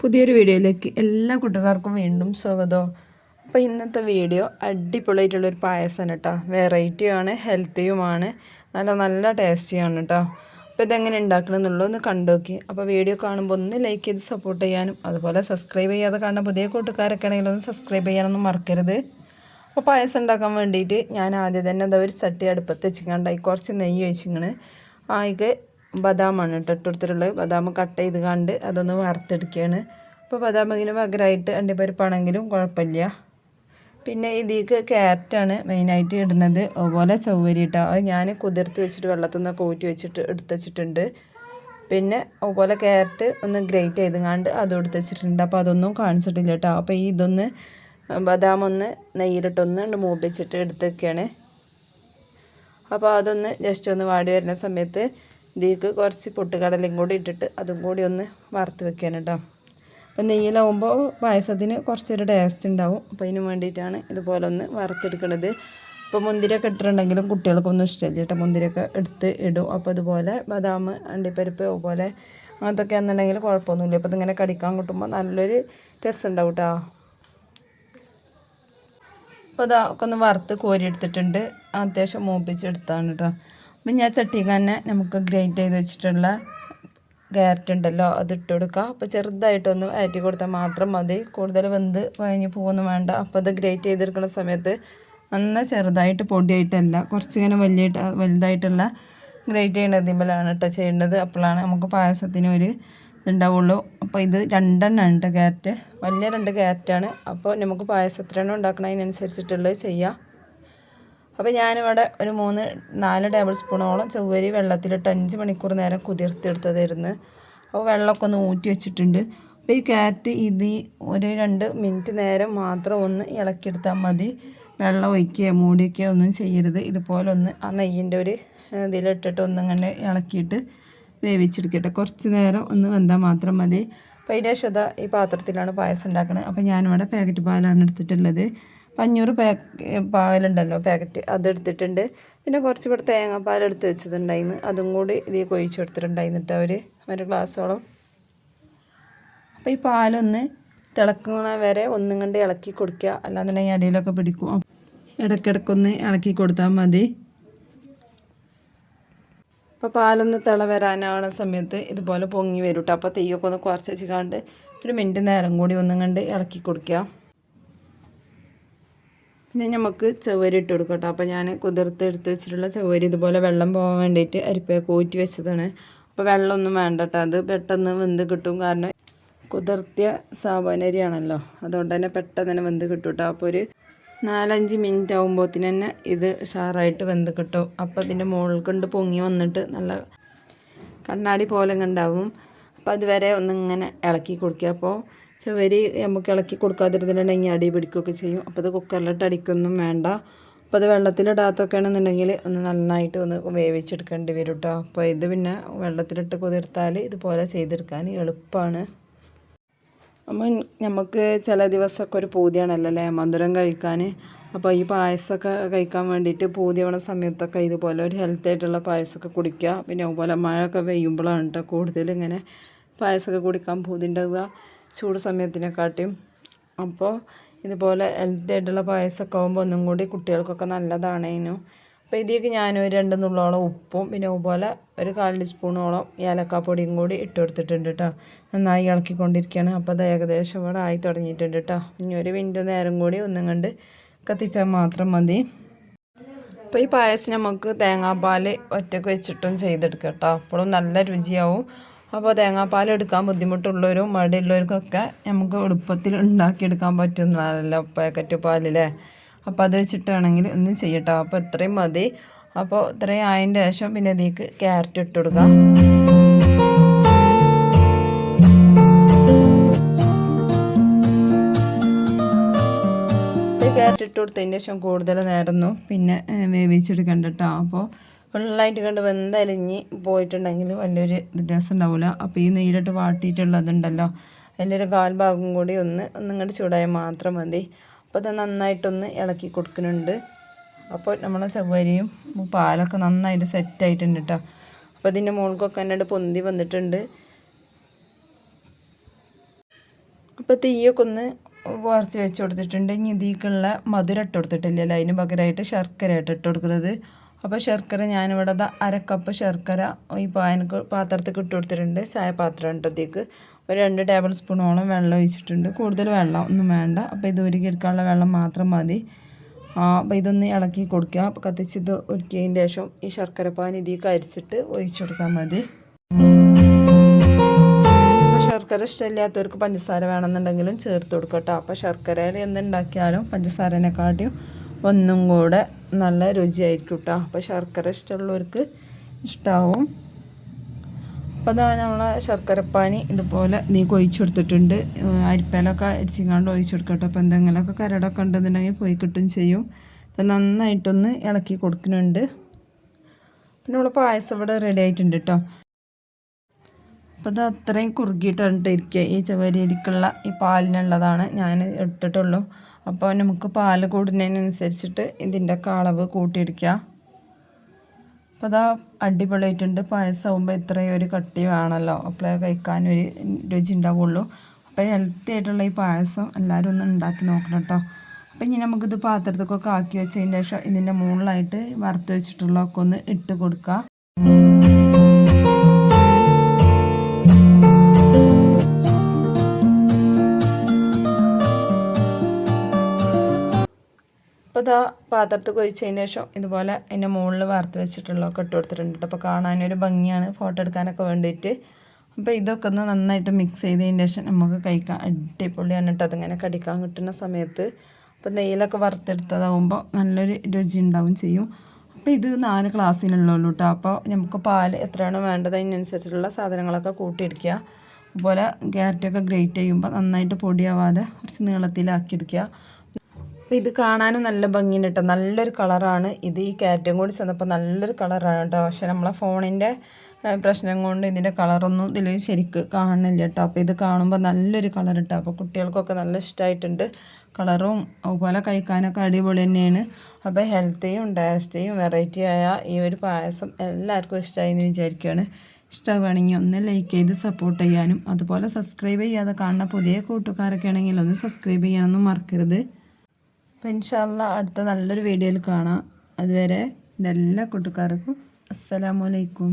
പുതിയൊരു വീഡിയോയിലേക്ക് എല്ലാ കൂട്ടുകാർക്കും വീണ്ടും സ്വാഗതം. അപ്പോൾ ഇന്നത്തെ വീഡിയോ അടിപൊളിയായിട്ടുള്ളൊരു പായസമാണ് കേട്ടോ വെറൈറ്റിയുമാണ് ഹെൽത്തിയുമാണ് നല്ല നല്ല ടേസ്റ്റിയാണ് കേട്ടോ അപ്പോൾ ഇതെങ്ങനെ ഉണ്ടാക്കണം എന്നുള്ളത് ഒന്ന് കണ്ടു നോക്കി. അപ്പോൾ വീഡിയോ കാണുമ്പോൾ ഒന്ന് ലൈക്ക് ചെയ്ത് സപ്പോർട്ട് ചെയ്യാനും അതുപോലെ സബ്സ്ക്രൈബ് ചെയ്യാതെ കാണുന്ന പുതിയ കൂട്ടുകാരൊക്കെ ആണെങ്കിലും ഒന്ന് സബ്സ്ക്രൈബ് ചെയ്യാനൊന്നും മറക്കരുത്. അപ്പോൾ പായസം ഉണ്ടാക്കാൻ വേണ്ടിയിട്ട് ഞാൻ ആദ്യം തന്നെ എന്താ ഒരു ചട്ടി അടുപ്പത്ത് വെച്ചിങ്ങാണ്ടായി കുറച്ച് നെയ്യ് ഒഴിച്ചിങ്ങനെ ആയിക്ക് ബദാമാണ് കേട്ടോ ബദാം കട്ട് ചെയ്ത് കണ്ട് അതൊന്ന് വറുത്തെടുക്കുകയാണ് അപ്പോൾ ബദാം ഇങ്ങനെ പകരമായിട്ട് അണ്ടിപ്പരിപ്പാണെങ്കിലും കുഴപ്പമില്ല. പിന്നെ ഇതിലേക്ക് ക്യാരറ്റാണ് മെയിനായിട്ട് ഇടുന്നത്. അതുപോലെ ചൗവരി ഇട്ടോ അത് ഞാൻ കുതിർത്ത് വെച്ചിട്ട് വെള്ളത്തിൽ നിന്ന് കൂറ്റി വെച്ചിട്ട് എടുത്ത് വെച്ചിട്ടുണ്ട്. പിന്നെ അതുപോലെ ക്യാരറ്റ് ഒന്ന് ഗ്രേറ്റ് ചെയ്ത് കണ്ട് അതും എടുത്ത് വെച്ചിട്ടുണ്ട്. അപ്പോൾ അതൊന്നും കാണിച്ചിട്ടില്ല കേട്ടോ അപ്പോൾ ഈ ഇതൊന്ന് ബദാം ഒന്ന് നെയ്യിലിട്ടൊന്ന് മൂപ്പിച്ചിട്ട് എടുത്ത് വെക്കുകയാണ് അപ്പോൾ അതൊന്ന് ജസ്റ്റ് ഒന്ന് വാടി വരുന്ന സമയത്ത് ഇതിലേക്ക് കുറച്ച് പൊട്ടുകടലയും കൂടി ഇട്ടിട്ട് അതും കൂടി ഒന്ന് വറുത്ത് വെക്കാൻ കേട്ടോ. അപ്പോൾ നെയ്യിലാവുമ്പോൾ പായസത്തിന് കുറച്ചൊരു ടേസ്റ്റ് ഉണ്ടാവും. അപ്പോൾ അതിന് വേണ്ടിയിട്ടാണ് ഇതുപോലെ ഒന്ന് വറുത്തെടുക്കുന്നത് ഇപ്പോൾ മുന്തിരിയൊക്കെ ഇട്ടിട്ടുണ്ടെങ്കിലും കുട്ടികൾക്കൊന്നും ഇഷ്ടമില്ല കേട്ടോ. മുന്തിരിയൊക്കെ എടുത്ത് ഇടും. അപ്പോൾ അതുപോലെ ബദാം അണ്ടിപ്പരിപ്പ് അതുപോലെ അങ്ങനത്തൊക്കെ എന്നുണ്ടെങ്കിൽ കുഴപ്പമൊന്നുമില്ല. അപ്പോൾ ഇതിങ്ങനെ കടിക്കാൻ കിട്ടുമ്പോൾ നല്ലൊരു രസം ഉണ്ടാവും കേട്ടോ. അപ്പോൾ അതൊക്കെ ഒന്ന് വറുത്ത് കോരി എടുത്തിട്ടുണ്ട് അത്യാവശ്യം മൂപ്പിച്ചെടുത്താണ് കേട്ടോ. അപ്പം ഞാൻ ചട്ടിക്ക് തന്നെ നമുക്ക് ഗ്രൈൻഡ് ചെയ്ത് വെച്ചിട്ടുള്ള ക്യാരറ്റ് ഉണ്ടല്ലോ അത് ഇട്ട് കൊടുക്കുക അപ്പോൾ ചെറുതായിട്ടൊന്ന് വയറ്റി കൊടുത്താൽ മാത്രം മതി. കൂടുതൽ വെന്ത് വഴഞ്ഞ് പോകുന്നു വേണ്ട. അപ്പോൾ അത് ഗ്രേറ്റ് ചെയ്തെടുക്കുന്ന സമയത്ത് നന്ന ചെറുതായിട്ട് പൊടിയായിട്ടല്ല കുറച്ചിങ്ങനെ വലിയ വലുതായിട്ടുള്ള ഗ്രേറ്റ് ചെയ്യുന്നതിമേലാണ് കേട്ടോ ചെയ്യേണ്ടത് അപ്പോഴാണ് നമുക്ക് പായസത്തിന് ഒരു ഇതുണ്ടാവുള്ളൂ. അപ്പോൾ ഇത് രണ്ടെണ്ണം കേട്ടോ ക്യാരറ്റ്. വലിയ രണ്ട് ക്യാരറ്റാണ്. അപ്പോൾ നമുക്ക് പായസത്തിനെണ്ണം ഉണ്ടാക്കണതിനനുസരിച്ചിട്ടുള്ളത് ചെയ്യാം. അപ്പോൾ ഞാനിവിടെ ഒരു മൂന്ന് നാല് ടേബിൾ സ്പൂണോളം ചൊവ്വരി വെള്ളത്തിലിട്ട് അഞ്ച് മണിക്കൂർ നേരം കുതിർത്തെടുത്തതായിരുന്നു. അപ്പോൾ വെള്ളമൊക്കെ ഒന്ന് ഊറ്റി വെച്ചിട്ടുണ്ട്. അപ്പോൾ ഈ ക്യാരറ്റ് ഇത് ഒരു രണ്ട് മിനിറ്റ് നേരം മാത്രം ഒന്ന് ഇളക്കിയെടുത്താൽ മതി. വെള്ളം ഒഴിക്കുകയോ മൂടിയൊക്കെ ഒന്നും ചെയ്യരുത്. ഇതുപോലെ ഒന്ന് ആ നെയ്യിന്റെ ഒരു ഇതിലിട്ടിട്ട് ഒന്നിങ്ങനെ ഇളക്കിയിട്ട് വേവിച്ചെടുക്കട്ടെ. കുറച്ച് നേരം ഒന്ന് വെന്താൽ മാത്രം മതി. അപ്പോൾ അതിന്റെ ശത ഈ പാത്രത്തിലാണ് പായസം ഉണ്ടാക്കുന്നത് അപ്പോൾ ഞാനിവിടെ പാക്കറ്റ് പാലാണ് എടുത്തിട്ടുള്ളത്. അഞ്ഞൂറ് പാക്ക് പാലുണ്ടല്ലോ പാക്കറ്റ്. അതെടുത്തിട്ടുണ്ട് പിന്നെ കുറച്ച് ഇവിടെ തേങ്ങാപ്പാൽ എടുത്ത് വെച്ചതുണ്ടായിരുന്നു. അതും കൂടി ഇതിൽ കൊഴിച്ച് കൊടുത്തിട്ടുണ്ടായിരുന്നിട്ട് അവർ ഒരു ഗ്ലാസ്സോളം അപ്പോൾ ഈ പാലൊന്ന് തിളക്കണ വരെ ഒന്നും കണ്ട് ഇളക്കി കൊടുക്കുക. അല്ലാന്നുണ്ടെങ്കിൽ അടിയിലൊക്കെ പിടിക്കും. ഇടയ്ക്കിടയ്ക്കൊന്ന് ഇളക്കി കൊടുത്താൽ മതി. അപ്പോൾ പാലൊന്ന് തിള വരാനാവുന്ന സമയത്ത് ഇതുപോലെ പൊങ്ങി വരും കേട്ടോ അപ്പോൾ തെയ്യൊക്കെ ഒന്ന് കുറച്ച് വെച്ചിക്കാണ്ട് ഒരു മിനിറ്റ് നേരം കൂടി ഒന്നും കണ്ട് ഇളക്കി കൊടുക്കുക. പിന്നെ നമുക്ക് ചവരി ഇട്ട് കൊടുക്കാം കേട്ടോ അപ്പോൾ ഞാൻ കുതിർത്ത് എടുത്ത് വെച്ചിട്ടുള്ള ചവരി ഇതുപോലെ വെള്ളം പോകാൻ വേണ്ടിയിട്ട് അരിപ്പയൊക്കെ കൂറ്റി വെച്ചതാണ്. അപ്പോൾ വെള്ളമൊന്നും വേണ്ട കേട്ടോ അത് പെട്ടെന്ന് വെന്ത് കിട്ടും. കാരണം കുതിർത്തിയ സാബനരിയാണല്ലോ അതുകൊണ്ട് തന്നെ പെട്ടെന്ന് തന്നെ വെന്ത് കിട്ടും കേട്ടോ അപ്പോൾ ഒരു നാലഞ്ച് മിനിറ്റ് ആകുമ്പോഴത്തിന് തന്നെ ഇത് ഷാറായിട്ട് വെന്ത് കിട്ടും. അപ്പോൾ അതിന്റെ മുകളിൽ കൊണ്ട് പൊങ്ങി വന്നിട്ട് നല്ല കണ്ണാടി പോലെ ഉണ്ടാവും. അപ്പോൾ അതുവരെ ഒന്നിങ്ങനെ ഇളക്കി കൊടുക്കുക. അപ്പോൾ ചവരി നമുക്ക് ഇളക്കി കൊടുക്കാതിരുന്നിട്ടുണ്ടെങ്കിൽ അടി പിടിക്കുകയൊക്കെ ചെയ്യും. അപ്പോൾ അത് കുക്കറിലിട്ട് അടിക്കൊന്നും വേണ്ട. അപ്പോൾ അത് വെള്ളത്തിലിടാത്തൊക്കെ ആണെന്നുണ്ടെങ്കിൽ ഒന്ന് നന്നായിട്ട് ഒന്ന് വേവിച്ചെടുക്കേണ്ടി വരും കേട്ടോ അപ്പോൾ ഇത് പിന്നെ വെള്ളത്തിലിട്ട് കുതിർത്താൽ ഇതുപോലെ ചെയ്തെടുക്കാൻ എളുപ്പമാണ്. അപ്പം നമുക്ക് ചില ദിവസമൊക്കെ ഒരു പൂതിയാണല്ലോ അല്ലേ? മധുരം കഴിക്കാൻ. അപ്പോൾ ഈ പായസമൊക്കെ കഴിക്കാൻ വേണ്ടിയിട്ട് പൂതിയാവണ സമയത്തൊക്കെ ഇതുപോലെ ഒരു ഹെൽത്തി ആയിട്ടുള്ള പായസമൊക്കെ കുടിക്കുക. പിന്നെ അതുപോലെ മഴയൊക്കെ പെയ്യുമ്പോഴാണ് കേട്ടോ കൂടുതലിങ്ങനെ പായസമൊക്കെ കുടിക്കാൻ പൂതി ഉണ്ടാവുക. ചൂട് സമയത്തിനെക്കാട്ടിയും. അപ്പോൾ ഇതുപോലെ ഹെൽത്തി ആയിട്ടുള്ള പായസമൊക്കെ ആകുമ്പോൾ ഒന്നും കൂടി കുട്ടികൾക്കൊക്കെ നല്ലതാണേനു അപ്പോൾ ഇതിലേക്ക് ഞാനൊരു രണ്ട് നുള്ളോളം ഉപ്പും പിന്നെ അതുപോലെ ഒരു കാൽ ടീസ്പൂണോളം ഏലക്കാപ്പൊടിയും കൂടി ഇട്ട് കൊടുത്തിട്ടുണ്ട് കേട്ടോ നന്നായി ഇളക്കിക്കൊണ്ടിരിക്കുകയാണ് അപ്പോൾ അത് ഏകദേശം ഇവിടെ ആയി തുടങ്ങിയിട്ടുണ്ട് കേട്ടോ ഇനി ഒരു മിനിറ്റ് നേരം കൂടി ഒന്നും കണ്ട് കത്തിച്ചാൽ മാത്രം മതി. അപ്പോൾ ഈ പായസം നമുക്ക് തേങ്ങാപ്പാൽ ഒറ്റയ്ക്ക് വെച്ചിട്ടും ചെയ്തെടുക്കാം കേട്ടോ അപ്പോഴും നല്ല രുചിയാവും. അപ്പോൾ തേങ്ങാപ്പാൽ എടുക്കാൻ ബുദ്ധിമുട്ടുള്ളവരും മടിയുള്ളവർക്കൊക്കെ നമുക്ക് എളുപ്പത്തിൽ ഉണ്ടാക്കിയെടുക്കാൻ പറ്റുന്നതല്ലോ പാക്കറ്റ് പാലിലെ അപ്പോൾ അത് വെച്ചിട്ടാണെങ്കിൽ ഒന്നും ചെയ്യട്ടോ. അപ്പോൾ ഇത്രയും മതി. അപ്പോൾ ഇത്രയും ആയതിന്റെ ശേഷം പിന്നെ ഇതിലേക്ക് ക്യാരറ്റ് ഇട്ട് കൊടുക്കാം. ക്യാരറ്റ് ഇട്ട് കൊടുത്തതിന്റെ ശേഷം കൂടുതൽ നേരമൊന്നും പിന്നെ വേവിച്ചെടുക്കണ്ട കേട്ടോ അപ്പോൾ ഫുള്ളായിട്ട് കണ്ട് വെന്തലിഞ്ഞ് പോയിട്ടുണ്ടെങ്കിൽ വലിയൊരു രസം ഉണ്ടാവില്ല അപ്പോൾ ഈ നെയ്യിലിട്ട് വാട്ടിയിട്ടുള്ളതുണ്ടല്ലോ. അതിന്റെ ഒരു കാൽഭാഗം കൂടി ഒന്ന് ഒന്നിങ്ങോട്ട് ചൂടായാൽ മാത്രം മതി. അപ്പോൾ അത് നന്നായിട്ടൊന്ന് ഇളക്കി കൊടുക്കുന്നുണ്ട്. അപ്പോൾ നമ്മളെ ചവ്വരിയും പാലൊക്കെ നന്നായിട്ട് സെറ്റായിട്ടുണ്ട് കേട്ടോ. അപ്പോൾ ഇതിന്റെ മുകൾക്കൊക്കെ എന്നോട് പൊന്തി വന്നിട്ടുണ്ട്. അപ്പോൾ തീയൊക്കെ ഒന്ന് കുറച്ച് വെച്ച് കൊടുത്തിട്ടുണ്ട്. ഇനി ഇതിക്കുള്ള മധുരം ഇട്ട് കൊടുത്തിട്ടില്ലല്ലോ. അതിന് പകരമായിട്ട് ശർക്കര ഇട്ട് കൊടുക്കുന്നത്. അപ്പോൾ ശർക്കര ഞാനിവിടെ ദാ അര കപ്പ് ശർക്കര ഈ പാനക്ക് പാത്രത്തിൽ ഇട്ട് കൊടുത്തിട്ടുണ്ട്. ചായപാത്രം ഇട്ടത്തേക്ക് ഒരു രണ്ട് ടേബിൾ സ്പൂണോളം വെള്ളം ഒഴിച്ചിട്ടുണ്ട്. കൂടുതൽ വെള്ളം ഒന്നും വേണ്ട. അപ്പോൾ ഇത് ഉരുക്കി എടുക്കാനുള്ള വെള്ളം മാത്രം മതി. അപ്പോൾ ഇതൊന്ന് ഇളക്കി കൊടുക്കുക. അപ്പോൾ കത്തിച്ചിത് ഒരുക്കിയതിന് ശേഷം ഈ ശർക്കര പാൻ ഇതിലേക്ക് അരിച്ചിട്ട് ഒഴിച്ചു കൊടുത്താൽ മതി. ശർക്കര ഇഷ്ടമില്ലാത്തവർക്ക് പഞ്ചസാര വേണമെന്നുണ്ടെങ്കിലും ചേർത്ത് കൊടുക്കട്ടോ. അപ്പോൾ ശർക്കരയിൽ എന്തുണ്ടാക്കിയാലും പഞ്ചസാരനെക്കാട്ടിയും ഒന്നും കൂടെ നല്ല രുചിയായിരിക്കും കേട്ടോ അപ്പോൾ ശർക്കര ഇഷ്ടമുള്ളവർക്ക് ഇഷ്ടാവും. അപ്പോൾ അതാ നമ്മളെ ശർക്കരപ്പാനി ഇതുപോലെ നീ കൊഴിച്ചു കൊടുത്തിട്ടുണ്ട് അരിപ്പയിലൊക്കെ അരിച്ചിങ്ങാണ്ട് ഒഴിച്ചു കൊടുക്കട്ടെ അപ്പോൾ എന്തെങ്കിലുമൊക്കെ കരടൊക്കെ ഉണ്ടെന്നുണ്ടെങ്കിൽ പോയി കിട്ടും ചെയ്യും. അപ്പം നന്നായിട്ടൊന്ന് ഇളക്കി കൊടുക്കുന്നുണ്ട്. പിന്നെ നമ്മൾ പായസം ഇവിടെ റെഡി ആയിട്ടുണ്ട് കേട്ടോ അപ്പോൾ ഇത് അത്രയും കുറുകിയിട്ടാണ് ഇരിക്കുക ഈ ചവരിക്കുള്ള ഈ പാലിനുള്ളതാണ്. ഞാൻ ഇട്ടിട്ടുള്ളൂ. അപ്പോൾ നമുക്ക് പാൽ കൂടുന്നതിനനുസരിച്ചിട്ട് ഇതിന്റെ ഒക്കെ അളവ് കൂട്ടിയിടിക്കുക അപ്പോൾ അതാ അടിപൊളിയായിട്ടുണ്ട്. പായസമാകുമ്പോൾ ഇത്രയും ഒരു കട്ടി വേണമല്ലോ അപ്പോഴേ കഴിക്കാനൊരു രുചി ഉണ്ടാവുള്ളൂ. അപ്പോൾ ഹെൽത്തി ആയിട്ടുള്ള ഈ പായസം എല്ലാവരും ഒന്ന് ഉണ്ടാക്കി നോക്കണം കേട്ടോ. അപ്പോൾ ഇനി നമുക്കിത് പാത്രത്തിലൊക്കെ ആക്കി വെച്ചതിന് ശേഷം ഇതിന്റെ മുകളിലായിട്ട് വറുത്ത് വെച്ചിട്ടുള്ളതൊക്കെ ഒന്ന് ഇട്ട് കൊടുക്കുക അപ്പോൾ ഇതാ പാത്രത്തിൽ കൊഴിച്ചതിന് ശേഷം ഇതുപോലെ അതിന്റെ മുകളിൽ വാർത്ത് വെച്ചിട്ടുള്ളതൊക്കെ ഇട്ട് കൊടുത്തിട്ടുണ്ട് അപ്പോൾ കാണാനൊരു ഭംഗിയാണ് ഫോട്ടോ എടുക്കാനൊക്കെ വേണ്ടിയിട്ട്. അപ്പോൾ ഇതൊക്കെ ഒന്ന് നന്നായിട്ട് മിക്സ് ചെയ്തതിന് ശേഷം നമുക്ക് കഴിക്കാൻ അടിപൊളിയാണ് കേട്ടോ. അതിങ്ങനെ കടിക്കാൻ കിട്ടുന്ന സമയത്ത്. അപ്പോൾ നെയ്യിലൊക്കെ വറുത്തെടുത്തതാകുമ്പോൾ നല്ലൊരു രുചി ഉണ്ടാവും ചെയ്യും. അപ്പോൾ ഇത് നാല് ക്ലാസ്സിനുള്ളൂ കേട്ടോ. അപ്പോൾ നമുക്ക് പാൽ എത്രയാണ് വേണ്ടത് അതിനനുസരിച്ചുള്ള സാധനങ്ങളൊക്കെ കൂട്ടിയെടുക്കുക. അതുപോലെ ക്യാരറ്റൊക്കെ ഗ്രേറ്റ് ചെയ്യുമ്പോൾ നന്നായിട്ട് പൊടിയാവാതെ കുറച്ച് നീളത്തിലാക്കിയെടുക്കുക. അപ്പോൾ ഇത് കാണാനും നല്ല ഭംഗിയുണ്ട് കേട്ടോ നല്ലൊരു കളറാണ് ഇത്. ഈ ക്യാരറ്റും കൂടി ചെന്നപ്പോൾ നല്ലൊരു കളറാണ് കേട്ടോ പക്ഷേ നമ്മളെ ഫോണിന്റെ പ്രശ്നം കൊണ്ട് ഇതിന്റെ കളറൊന്നും ഇതിൽ ശരിക്ക് കാണുന്നില്ല കേട്ടോ അപ്പോൾ ഇത് കാണുമ്പോൾ നല്ലൊരു കളർ കേട്ടോ അപ്പോൾ കുട്ടികൾക്കൊക്കെ നല്ല ഇഷ്ടമായിട്ടുണ്ട് കളറും. അതുപോലെ കഴിക്കാനൊക്കെ അടിപൊളി തന്നെയാണ്. അപ്പോൾ ഹെൽത്തിയും ടേസ്റ്റിയും വെറൈറ്റി ആയ ഈ ഒരു പായസം എല്ലാവർക്കും ഇഷ്ടമായി എന്ന് വിചാരിക്കുകയാണ് ഇഷ്ടമാണെങ്കിൽ ഒന്ന് ലൈക്ക് ചെയ്ത് സപ്പോർട്ട് ചെയ്യാനും അതുപോലെ സബ്സ്ക്രൈബ് ചെയ്യാതെ കാണുന്ന പുതിയ കൂട്ടുകാരൊക്കെ ആണെങ്കിൽ ഒന്ന് സബ്സ്ക്രൈബ് ചെയ്യാനൊന്നും മറക്കരുത്. അപ്പോൾ ഇൻഷാല്ല അടുത്ത നല്ലൊരു വീഡിയോയിൽ കാണാം. അതുവരെ എല്ലാ കൂട്ടുകാർക്കും അസ്സലാമലൈക്കും